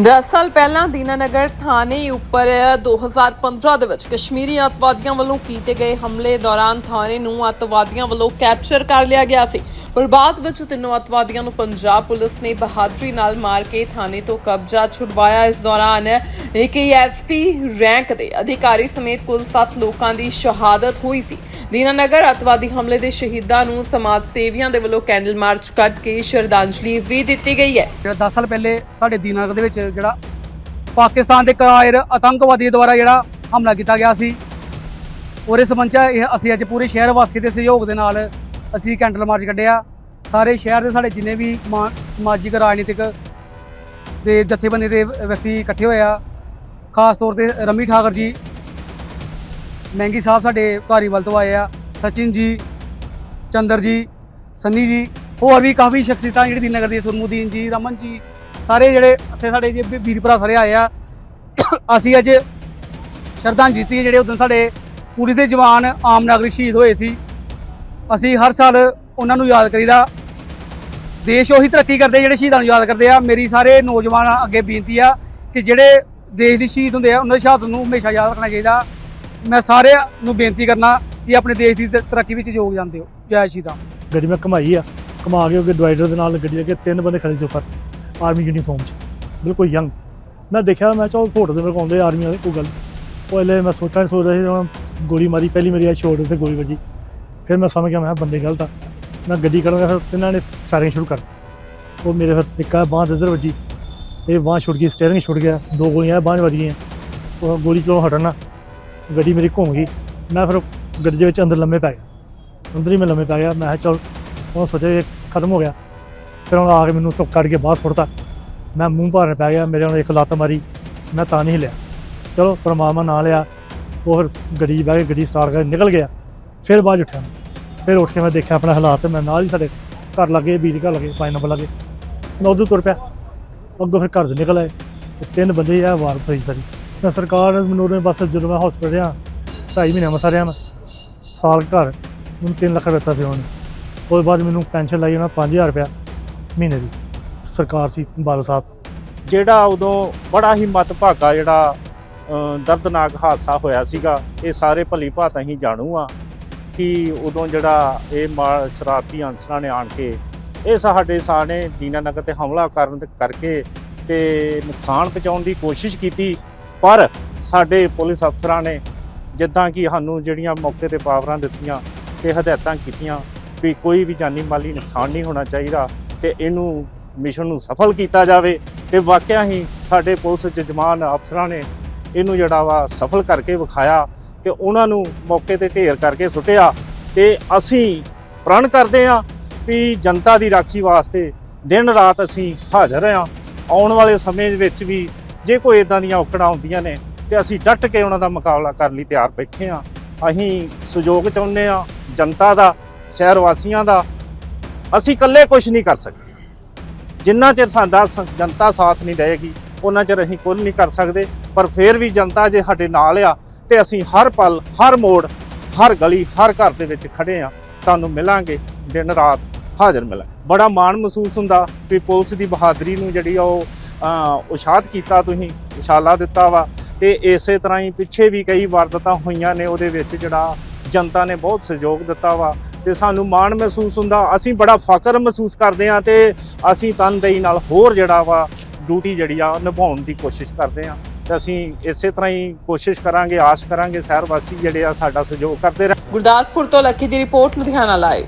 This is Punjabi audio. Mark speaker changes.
Speaker 1: ਦਰਅਸਲ ਪਹਿਲਾਂ ਦੀਨਾਨਗਰ ਥਾਣੇ ਉੱਪਰ 2015 ਦੇ ਵਿੱਚ ਕਸ਼ਮੀਰੀ ਅੱਤਵਾਦੀਆਂ ਵੱਲੋਂ ਕੀਤੇ ਗਏ ਹਮਲੇ ਦੌਰਾਨ ਥਾਣੇ ਨੂੰ ਅੱਤਵਾਦੀਆਂ ਵੱਲੋਂ ਕੈਪਚਰ ਕਰ ਲਿਆ ਗਿਆ ਸੀ। ਪਰ ਬਾਅਦ ਵਿੱਚ ਤਿੰਨੋਂ ਅੱਤਵਾਦੀਆਂ ਨੂੰ ਪੰਜਾਬ ਪੁਲਿਸ ਨੇ ਬਹਾਦਰੀ ਨਾਲ ਮਾਰ ਕੇ ਥਾਣੇ ਤੋਂ ਕਬਜ਼ਾ ਛੁਡਵਾਇਆ। ਇਸ ਦੌਰਾਨ ਇੱਕ ਐਸਪੀ ਰੈਂਕ ਦੇ ਅਧਿਕਾਰੀ ਸਮੇਤ ਕੁੱਲ 7 ਲੋਕਾਂ ਦੀ ਸ਼ਹਾਦਤ ਹੋਈ ਸੀ। ਦੀਨਾਨਗਰ ਅੱਤਵਾਦੀ ਹਮਲੇ ਦੇ ਸ਼ਹੀਦਾਂ ਨੂੰ ਸਮਾਜ ਸੇਵੀਆਂ ਦੇ ਵੱਲੋਂ ਕੈਂਡਲ ਮਾਰਚ ਕੱਢ ਕੇ ਸ਼ਰਧਾਂਜਲੀ ਵੀ ਦਿੱਤੀ ਗਈ ਹੈ।
Speaker 2: ਜਿਹੜਾ 10 ਸਾਲ ਪਹਿਲੇ ਸਾਡੇ ਦੀਨਾਨਗਰ ਦੇ ਵਿੱਚ ਜਿਹੜਾ ਪਾਕਿਸਤਾਨ ਦੇ ਕਰਾਇਰ ਆਤੰਕਵਾਦੀ ਦੁਆਰਾ ਜਿਹੜਾ ਹਮਲਾ ਕੀਤਾ ਗਿਆ ਸੀ ਉਹਦੇ ਸੰਬੰਧ 'ਚ ਇਹ ਅਸੀਂ ਅੱਜ ਪੂਰੇ ਸ਼ਹਿਰ ਵਾਸੀ ਦੇ ਸਹਿਯੋਗ ਦੇ ਨਾਲ ਅਸੀਂ ਕੈਂਡਲ ਮਾਰਚ ਕੱਢਿਆ। ਸਾਰੇ ਸ਼ਹਿਰ ਦੇ ਸਾਡੇ ਜਿੰਨੇ ਵੀ ਮਾ- ਸਮਾਜਿਕ, ਰਾਜਨੀਤਿਕ ਦੇ ਜਥੇਬੰਦੀ ਦੇ ਵਿਅਕਤੀ ਇਕੱਠੇ ਹੋਏ ਆ। ਖਾਸ ਤੌਰ ਤੇ ਰਮੀ ਠਾਕਰ ਜੀ, ਮਹਿੰਗੀ ਸਾਹਿਬ ਸਾਡੇ ਧਾਰੀਵਾਲ ਤੋਂ ਆਏ ਆ, ਸਚਿਨ ਜੀ, ਚੰਦਰ ਜੀ, ਸੰਨੀ ਜੀ, ਹੋਰ ਵੀ ਕਾਫੀ ਸ਼ਖਸੀਅਤਾਂ ਜਿਹੜੀ ਦੀਨਗਰ ਦੀ, ਸੁਰਮੁਦੀਨ ਜੀ, ਰਮਨ ਜੀ, ਸਾਰੇ ਜਿਹੜੇ ਇੱਥੇ ਸਾਡੇ ਜੇ ਵੀਰ ਭਰਾ ਸਾਰੇ ਆਏ ਆ। ਅਸੀਂ ਅੱਜ ਸ਼ਰਧਾਂਜਲੀ ਦਿੱਤੀ ਜਿਹੜੇ ਉਦੋਂ ਸਾਡੇ ਪੁਲਿਸ ਦੇ ਜਵਾਨ ਆਮ ਨਾਗਰਿਕ ਸ਼ਹੀਦ ਹੋਏ ਸੀ। ਅਸੀਂ ਹਰ ਸਾਲ ਉਹਨਾਂ ਨੂੰ ਯਾਦ ਕਰੀਦਾ। ਦੇਸ਼ ਉਹੀ ਤਰੱਕੀ ਕਰਦੇ ਜਿਹੜੇ ਸ਼ਹੀਦਾਂ ਨੂੰ ਯਾਦ ਕਰਦੇ ਆ। ਮੇਰੀ ਸਾਰੇ ਨੌਜਵਾਨ ਅੱਗੇ ਬੇਨਤੀ ਆ ਕਿ ਜਿਹੜੇ ਦੇਸ਼ ਦੇ ਸ਼ਹੀਦ ਹੁੰਦੇ ਆ, ਉਹਨਾਂ ਦੀ ਸ਼ਹਾਦਤ ਨੂੰ ਹਮੇਸ਼ਾ ਯਾਦ ਰੱਖਣਾ ਚਾਹੀਦਾ। ਮੈਂ ਸਾਰਿਆਂ ਨੂੰ ਬੇਨਤੀ ਕਰਨਾ ਕਿ ਆਪਣੇ ਦੇਸ਼ ਦੀ ਤਰੱਕੀ ਵਿੱਚ ਯੋਗਦਾਨ ਦਿਓ ਜੈ ਸ਼ਹੀਦਾਂ
Speaker 3: ਗੱਡੀ ਮੈਂ ਘਮਾਈ ਆ। ਘਮਾ ਕੇ ਉਹਦੇ ਡਿਵਾਈਡਰ ਦੇ ਨਾਲ ਗੱਡੀ ਦੇ ਅੱਗੇ ਤਿੰਨ ਬੰਦੇ ਖੜੇ ਸੀ ਉੱਪਰ, ਆਰਮੀ ਯੂਨੀਫਾਰਮ 'ਚ। ਬਿਲਕੁਲ ਯੰਗ ਮੈਂ ਦੇਖਿਆ, ਮੈਂ ਚਾਹ ਫੋਟੋ ਦੇ ਮੇਰੇ ਆਉਂਦੇ ਆਰਮੀ ਵਾਲੇ ਕੋਈ ਗੱਲ। ਉਹ ਹਲੇ ਮੈਂ ਸੋਚਾਂ ਸੋਚ ਰਿਹਾ ਸੀ ਗੋਲੀ ਮਾਰੀ, ਪਹਿਲੀ ਮੇਰੀ ਆ ਛੋੜ ਤੇ ਗੋਲੀ ਵੱਜੀ। ਫਿਰ ਮੈਂ ਸਮਝ ਗਿਆ, ਮੈਂ ਕਿਹਾ ਬੰਦੇ ਗਲਤ ਆ। ਮੈਂ ਗੱਡੀ ਕੱਢਾਂਗਾ ਫਿਰ ਇਹਨਾਂ ਨੇ ਫਾਇਰਿੰਗ ਸ਼ੁਰੂ ਕਰ ਦਿੱਤੀ ਉਹ ਮੇਰੇ ਫਿਰ ਇੱਕਾ ਬਾਂਹ ਇੱਧਰ ਵੱਜੀ। ਇਹ ਬਾਂਹ ਛੁੱਟ ਗਈ ਸਟੀਅਰਿੰਗ ਛੁੱਟ ਗਿਆ। ਦੋ ਗੋਲੀਆਂ ਬਾਂਹ ਵੱਜ ਗਈਆਂ। ਉਹ ਗੋਲੀ ਚੋਂ ਹਟਣਾ। ਗੱਡੀ ਮੇਰੀ ਘੁੰਮ ਗਈ। ਮੈਂ ਫਿਰ ਗੱਡੀ ਦੇ ਵਿੱਚ ਅੰਦਰ ਲੰਮੇ ਪੈ ਗਿਆ। ਅੰਦਰ ਹੀ ਮੈਂ ਲੰਮੇ ਪੈ ਗਿਆ। ਮੈਂ ਕਿਹਾ, ਚੱਲ ਉਹ ਸੋਚਿਆ ਇਹ ਖਤਮ ਹੋ ਗਿਆ। ਫਿਰ ਉਹ ਆ ਕੇ ਮੈਨੂੰ ਤੋਂ ਕੱਢ ਕੇ ਬਾਹਰ ਸੁੱਟਤਾ। ਮੈਂ ਮੂੰਹ ਭਾਰ ਪੈ ਗਿਆ। ਮੇਰੇ ਨਾਲ ਇੱਕ ਲੱਤ ਮਾਰੀ। ਮੈਂ ਤਾਂ ਨਹੀਂ ਲਿਆ ਚਲੋ, ਪਰਮਾਤਮਾ ਨਾਲ ਲਿਆ ਉਹ ਫਿਰ ਗੱਡੀ 'ਚ ਬਹਿ ਕੇ ਗੱਡੀ ਸਟਾਰਟ ਕਰਕੇ ਨਿਕਲ ਗਿਆ। ਫਿਰ ਬਾਅਦ 'ਚ ਉੱਠਿਆ ਫਿਰ ਉੱਠ ਕੇ ਮੈਂ ਦੇਖਿਆ ਆਪਣਾ ਹਾਲਾਤ ਮੈਂ ਨਾਲ ਹੀ ਸਾਡੇ ਘਰ ਲੱਗੇ, ਬਿਜਲੀ ਘਰ ਲੱਗੇ ਪੰਜ ਨੰਬਰ ਲੱਗੇ। ਮੈਂ ਉਦੋਂ ਤੁਰ ਪਿਆ। ਅੱਗੋਂ ਫਿਰ ਘਰ ਦੇ ਨਿਕਲ ਆਏ। ਤੇ ਤਿੰਨ ਬੰਦੇ ਆ ਵਾਰ ਹੋਈ ਸਾਰੀ। ਤਾਂ ਸਰਕਾਰ ਮੈਨੂੰ ਉਹਨੇ ਬਸ ਜਦੋਂ ਮੈਂ ਹਸਪੀਟਲ ਰਿਹਾ, ਢਾਈ ਮਹੀਨੇ ਮਸਾ ਰਿਹਾ ਮੈਂ। ਸਾਲ ਘਰ, ਮੈਨੂੰ 3 ਲੱਖ ਦਿੱਤਾ ਸੀ ਉਹਨੇ। ਉਹਦੇ ਬਾਅਦ ਮੈਨੂੰ ਪੈਨਸ਼ਨ ਲਾਈ ਉਹਨਾਂ 5000 ਰੁਪਇਆ ਮਹੀਨੇ ਦੀ। ਸਰਕਾਰ ਸੀ ਬਾਲ ਸਾਹਿਬ।
Speaker 4: ਜਿਹੜਾ ਉਦੋਂ ਬੜਾ ਹੀ ਮਤਭਾਗਾ ਜਿਹੜਾ ਦਰਦਨਾਕ ਹਾਦਸਾ ਹੋਇਆ ਸੀਗਾ, ਇਹ ਸਾਰੇ ਭਲੀ ਭਾਤ ਅਸੀਂ ਜਾਣੂ ਆ। ਕਿ ਉਦੋਂ ਜਿਹੜਾ ਇਹ ਮਾ- ਸ਼ਰਾਰਤੀ ਅਨਸਰਾਂ ਨੇ ਆਣ ਕੇ, ਇਹ ਸਾਡੇ ਸਾਨੇ ਦੀਨਾਨਗਰ ਤੇ ਹਮਲਾ ਕਰਨ ਦੇ ਕਰਕੇ ਤੇ ਨੁਕਸਾਨ ਪਹੁੰਚਾਉਣ ਦੀ ਕੋਸ਼ਿਸ਼ ਕੀਤੀ, ਪਰ ਸਾਡੇ ਪੁਲਿਸ ਅਫਸਰਾਂ ਨੇ ਜਿੱਦਾਂ ਕਿ ਸਾਨੂੰ ਜਿਹੜੀਆਂ ਮੌਕੇ ਤੇ ਪਾਵਰਾਂ ਦਿੱਤੀਆਂ ਤੇ ਹਦਾਇਤਾਂ ਕੀਤੀਆਂ ਵੀ ਕੋਈ ਵੀ ਜਾਨੀ ਮਾਲੀ ਨੁਕਸਾਨ ਨਹੀਂ ਹੋਣਾ ਚਾਹੀਦਾ ਤੇ ਇਹਨੂੰ ਮਿਸ਼ਨ ਨੂੰ ਸਫਲ ਕੀਤਾ ਜਾਵੇ ਤੇ ਵਾਕਿਆ ਹੀ ਸਾਡੇ ਪੁਲਿਸ ਜਜਮਾਨ ਅਫਸਰਾਂ ਨੇ ਇਹਨੂੰ ਜਿਹੜਾ ਵਾ ਸਫਲ ਕਰਕੇ ਵਿਖਾਇਆ ਤੇ ਉਹਨਾਂ ਨੂੰ ਮੌਕੇ ਤੇ ਢੇਰ ਕਰਕੇ ਸੁੱਟਿਆ ਤੇ ਅਸੀਂ ਪ੍ਰਣ ਕਰਦੇ ਆ ਵੀ ਜਨਤਾ ਦੀ ਰਾਖੀ ਵਾਸਤੇ ਦਿਨ ਰਾਤ ਅਸੀਂ ਹਾਜ਼ਰ ਆ ਆਉਣ ਵਾਲੇ ਸਮੇਂ ਦੇ ਵਿੱਚ ਵੀ ਜੇ ਕੋਈ ਇਦਾਂ ਦੀਆਂ ਔਕੜਾਂ ਹੁੰਦੀਆਂ ਨੇ ਤੇ ਅਸੀਂ ਡਟ ਕੇ ਉਹਨਾਂ ਦਾ ਮੁਕਾਬਲਾ ਕਰਨ ਲਈ ਤਿਆਰ ਬੈਠੇ ਆ ਅਸੀਂ ਸਹਿਯੋਗ ਚਾਹੁੰਦੇ ਆ ਜਨਤਾ ਦਾ, ਸ਼ਹਿਰ ਵਾਸੀਆਂ ਦਾ। ਅਸੀਂ ਇਕੱਲੇ ਕੁਝ ਨਹੀਂ ਕਰ ਸਕਦੇ। ਜਿੰਨਾ ਚਿਰ ਸਾਡਾ ਸ- ਜਨਤਾ ਸਾਥ ਨਹੀਂ ਦੇਵੇਗੀ, ਉਹਨਾਂ ਚਿਰ ਅਸੀਂ ਕੁਝ ਨਹੀਂ ਕਰ ਸਕਦੇ। ਪਰ ਫਿਰ ਵੀ ਜਨਤਾ ਜੇ ਸਾਡੇ ਨਾਲ ਆ ਤੇ ਅਸੀਂ ਹਰ ਪਲ ਹਰ ਮੋੜ ਹਰ ਗਲੀ ਹਰ ਘਰ ਦੇ ਵਿੱਚ ਖੜੇ ਆ ਤੁਹਾਨੂੰ ਮਿਲਾਂਗੇ ਦਿਨ ਰਾਤ ਹਾਜ਼ਰ ਮਿਲਾਂ ਬੜਾ ਮਾਣ ਮਹਿਸੂਸ ਹੁੰਦਾ ਵੀ ਪੁਲਿਸ ਦੀ ਬਹਾਦਰੀ ਨੂੰ ਜਿਹੜੀ ਆ ਉਹ ਅ, ਉਸ਼ਾਦ ਕੀਤਾ ਤੁਸੀਂ ਇਸ਼ਾਲਾ ਦਿੱਤਾ ਵਾ। ਤੇ ਇਸੇ ਤਰ੍ਹਾਂ ਹੀ ਪਿੱਛੇ ਵੀ ਕਈ ਵਾਰਦਾਤਾਂ ਹੋਈਆਂ ਨੇ ਉਹਦੇ ਵਿੱਚ ਜਿਹੜਾ ਜਨਤਾ ਨੇ ਬਹੁਤ ਸਹਿਯੋਗ ਦਿੱਤਾ ਵਾ। ਤੇ ਸਾਨੂੰ ਮਾਣ ਮਹਿਸੂਸ ਹੁੰਦਾ ਅਸੀਂ ਬੜਾ ਫਖਰ ਮਹਿਸੂਸ ਕਰਦੇ ਆ ਤੇ ਅਸੀਂ ਤਨਦੇਹੀ ਨਾਲ ਹੋਰ ਜਿਹੜਾ ਵਾ ਡਿਊਟੀ ਜਿਹੜੀ ਆ ਨਿਭਾਉਣ ਦੀ ਕੋਸ਼ਿਸ਼ ਕਰਦੇ ਆ ਅਸੀਂ ਇਸੇ ਤਰ੍ਹਾਂ ਹੀ ਕੋਸ਼ਿਸ਼ ਕਰਾਂਗੇ, ਆਸ ਕਰਾਂਗੇ ਸ਼ਹਿਰ ਵਾਸੀ ਜਿਹੜੇ ਆ ਸਾਡਾ ਸਹਿਯੋਗ ਕਰਦੇ ਰਹਿਣ।
Speaker 1: ਗੁਰਦਾਸਪੁਰ ਤੋਂ ਲੱਖੀ ਦੀ ਰਿਪੋਰਟ ਲੁਧਿਆਣਾ ਲਾਈਵ।